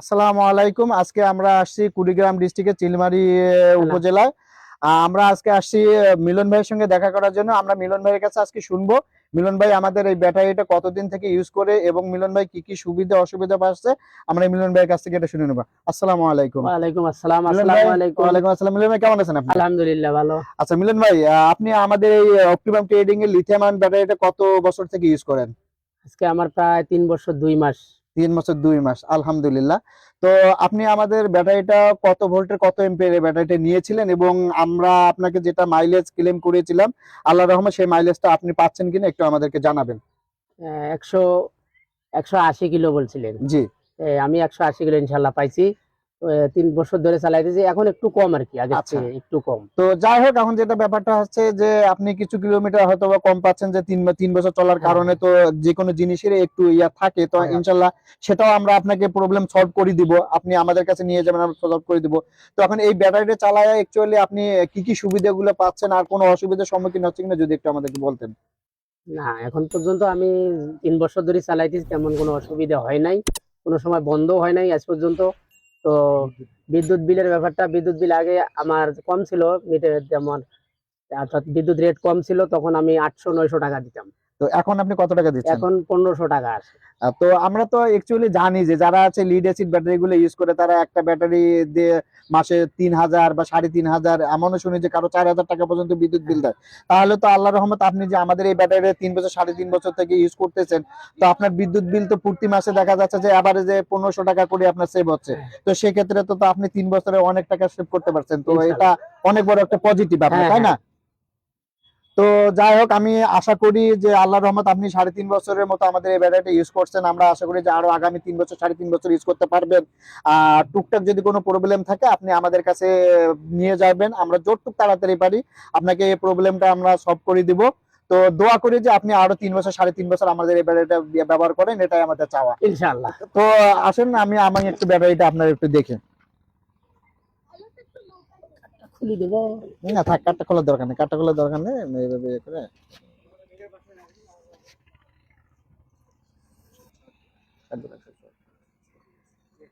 আসসালামু আলাইকুম। আজকে আমরা আসছি কুড়িগ্রাম ডিস্ট্রিক্টের চিলমারি উপজেলায়। আমরা আজকে আসছি মিলন ভাইয়ের সঙ্গে দেখা করার জন্য। আমরা মিলন ভাইয়ের কাছে আজকে শুনব। মিলন ভাই আমাদের এই ব্যাটারিটা কতদিন থেকে ইউজ করে এবং মিলন ভাই কি কি সুবিধা অসুবিধা পাচ্ছে? আমরা মিলন ভাইয়ের কাছ থেকে এটা শুনে নেব। আসসালামু আলাইকুম। ওয়ালাইকুম আসসালাম আসসালামু আলাইকুম। ওয়ালাইকুম আসসালাম। মিলন ভাই কেমন আছেন আপনি? আলহামদুলিল্লাহ ভালো। আচ্ছা মিলন ভাই আপনি আমাদের এই অপটিমাম ট্রেডিং এর লিথিয়াম আয়ন ব্যাটারিটা কত বছর থেকে ইউজ করেন? আজকে আমার প্রায় তিন বছর দুই মাস। তিন বছর দুই মাস আলহামদুলিল্লাহ। তো আপনি আমাদের ব্যাটারিটা কত ভোল্টের কত এম্পিয়ারের ব্যাটারিটা নিয়েছিলেন এবং আমরা আপনাকে যেটা মাইলেজ ক্লেম করেছিলাম আল্লাহ রহমান সেই মাইলেজটা আপনি পাচ্ছেন কিনা একটু আমাদেরকে জানাবেন। একশো একশো আশি কিলো বলছিলেন। জি। আমি একশো আশি কিলো ইনশাল্লাহ পাইছি। তিন বছর ধরে চালাইতেছি এখন একটু কম আর কি আগে আচ্ছা। একটু কম। তো যাই হোক এখন যেটা ব্যাপারটা হচ্ছে যে আপনি কিছু কিলোমিটার হয়তো বা কম পাচ্ছেন যে তিন তিন বছর চলার হ্যাঁ। কারণে তো যে কোনো জিনিসের একটু ইয়া থাকে তো হ্যাঁ। ইনশাল্লাহ সেটাও আমরা আপনাকে প্রবলেম সলভ করে দিব। আপনি আমাদের কাছে নিয়ে যাবেন আমরা সলভ করে দিব। তো এখন এই ব্যাটারিটা চালায় অ্যাকচুয়ালি আপনি কি কি সুবিধাগুলো পাচ্ছেন আর কোনো অসুবিধার সম্মুখীন হচ্ছে কিনা যদি একটু আমাদেরকে বলতেন। না এখন পর্যন্ত আমি তিন বছর ধরে চালাইতেছি তেমন কোনো অসুবিধা হয় নাই। কোনো সময় বন্ধ হয় নাই আজ পর্যন্ত। তো বিদ্যুৎ বিলের ব্যাপারটা, বিদ্যুৎ বিল আগে আমার কম ছিল, মিটারের যেমন, অর্থাৎ বিদ্যুৎ রেট কম ছিল, তখন আমি আটশো, নয়শো টাকা দিতাম। তো এখন আপনি কত টাকা দিচ্ছেন? এখন পনেরোশো টাকা আহ, তো আমরা তো অ্যাকচুয়ালি জানি যে যারা আছে লিড অ্যাসিড ব্যাটারি গুলো ইউজ করে তারা একটা ব্যাটারি দিয়ে মাসে তিন হাজার বা সাড়ে তিন হাজার এমনও শুনি যে কারও চার হাজার টাকা পর্যন্ত বিদ্যুৎ বিল দেয়। তাহলে তো আল্লাহ রহমত আপনি যে আমাদের এই ব্যাটারি তিন বছর সাড়ে তিন বছর থেকে ইউজ করতেছেন তো আপনার বিদ্যুৎ বিল তো প্রতি মাসে দেখা যাচ্ছে যে আবার যে পনেরোশো টাকা করে আপনার সেভ হচ্ছে। তো সেক্ষেত্রে তো তো আপনি তিন বছরে অনেক টাকা সেভ করতে পারছেন। তো এটা অনেক বড় একটা পজিটিভ আপনার হ্যাঁ, তাই না? তো যাই হোক আমি আশা করি যে আল্লাহ রহমত আপনি সাড়ে তিন বছরের মতো আমাদের এই ব্যাটারিটা ইউজ করছেন। আমরা আশা করি যে আরও আগামী তিন বছর সাড়ে তিন বছর ইউজ করতে পারবেন। আর টুকটাক যদি কোনো প্রবলেম থাকে আপনি আমাদের কাছে নিয়ে যাবেন। আমরা যতটুক তাড়াতাড়ি পারি আপনাকে এই প্রবলেমটা আমরা সলভ করে দিব। তো দোয়া করি যে আপনি আরও তিন বছর সাড়ে তিন বছর আমাদের এই ব্যাটারিটা ব্যবহার করেন এটাই আমাদের চাওয়া। ইনশাল্লাহ তো আসেন আমি আমি একটু ব্যাটারিটা আপনার একটু দেখে। খুলে দেবো। না, থাক কাঠটা খোলার দরকার নেই কাঠটা খোলার দরকার নেই এইভাবে ইয়ে করে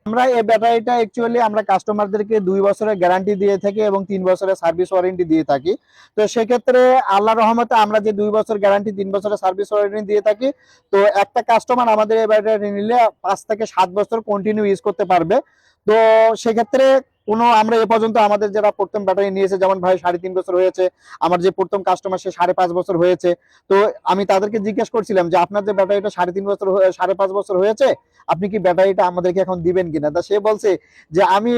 আমরা এই ব্যাটারিটা অ্যাকচুয়ালি আমরা কাস্টমারদেরকে দুই বছরের গ্যারান্টি দিয়ে থাকি এবং তিন বছরের সার্ভিস ওয়ারেন্টি দিয়ে থাকি। তো সেক্ষেত্রে আল্লাহ রহমতে আমরা যে দুই বছর গ্যারান্টি তিন বছরের সার্ভিস ওয়ারেন্টি দিয়ে থাকি, তো একটা কাস্টমার আমাদের এই ব্যাটারি নিলে পাঁচ থেকে সাত বছর কন্টিনিউ ইউজ করতে পারবে। তো সেক্ষেত্রে কোনো আমরা এ পর্যন্ত আমাদের যারা প্রথম ব্যাটারি নিয়েছে, যেমন ভাই সাড়ে তিন বছর হয়েছে, আমার যে প্রথম কাস্টমার সে সাড়ে পাঁচ বছর হয়েছে। তো আমি তাদেরকে জিজ্ঞেস করছিলাম যে, আপনার যে ব্যাটারিটা সাড়ে তিন বছর সাড়ে পাঁচ বছর হয়েছে, আপনি কি ব্যাটারিটা আমাদেরকে এখন দিবেন কিনা? তা সে বলছে যে, আমি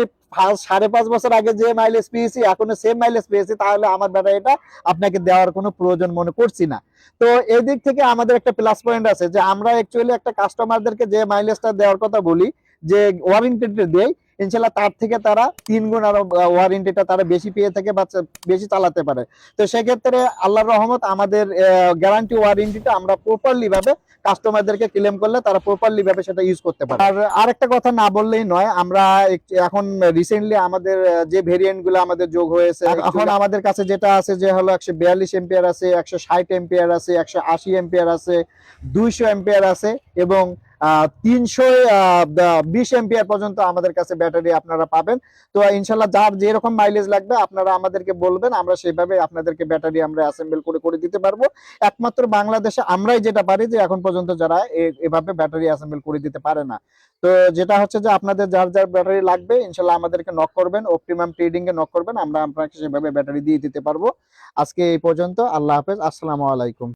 সাড়ে পাঁচ বছর আগে যে মাইলেজ পেয়েছি, এখনও সেম মাইলেজ পেয়েছি, তাহলে আমার ব্যাটারিটা আপনাকে দেওয়ার কোনো প্রয়োজন মনে করছি না। তো এই দিক থেকে আমাদের একটা প্লাস পয়েন্ট আছে যে, আমরা অ্যাকচুয়ালি একটা কাস্টমারদেরকে যে মাইলেজটা দেওয়ার কথা বলি, যে ওয়ারেন্টিটা দেয় ইনশাল্লাহ তার থেকে তারা তিন গুণ আরও ওয়ারেন্টিটা তারা বেশি পেয়ে থাকে বা বেশি চালাতে পারে। তো সেক্ষেত্রে আল্লাহর রহমত আমাদের গ্যারান্টি ওয়ারেন্টিটা আমরা প্রপারলি ভাবে কাস্টমারদেরকে ক্লেম করলে তারা প্রপারলি ভাবে সেটা ইউজ করতে পারে। আর আরেকটা কথা না বললেই নয় আমরা এখন রিসেন্টলি আমাদের যে ভেরিয়েন্টগুলো আমাদের যোগ হয়েছে এখন আমাদের কাছে যেটা আছে যে হলো একশো বিয়াল্লিশ এম্পিয়ার আছে একশো ষাট এম্পিয়ার আছে একশো আশি এম্পিয়ার আছে দুইশো এম্পিয়ার আছে এবং তিনশো বিশ এম্পিয়ার পর্যন্ত আমাদের কাছে ব্যাটারি আপনারা পাবেন। তো ইনশাল্লাহ যার যেরকম মাইলেজ লাগবে, আপনারা আমাদেরকে বলবেন, আমরা সেভাবে আপনাদেরকে ব্যাটারি আমরা অ্যাসেম্বল করে করে দিতে পারব। একমাত্র বাংলাদেশে আমরাই যেটা পারি যে এখন পর্যন্ত যারা এভাবে ব্যাটারি অ্যাসেম্বল করে দিতে পারে না। তো যেটা হচ্ছে যে আপনাদের যার যার ব্যাটারি লাগবে, ইনশাল্লাহ আমাদেরকে নক করবেন অপটিমাম ট্রেডিং এ নক করবেন, আমরা আপনাকে সেভাবে ব্যাটারি দিয়ে দিতে পারব। আজকে এই পর্যন্ত, আল্লাহ হাফেজ, আসসালামু আলাইকুম।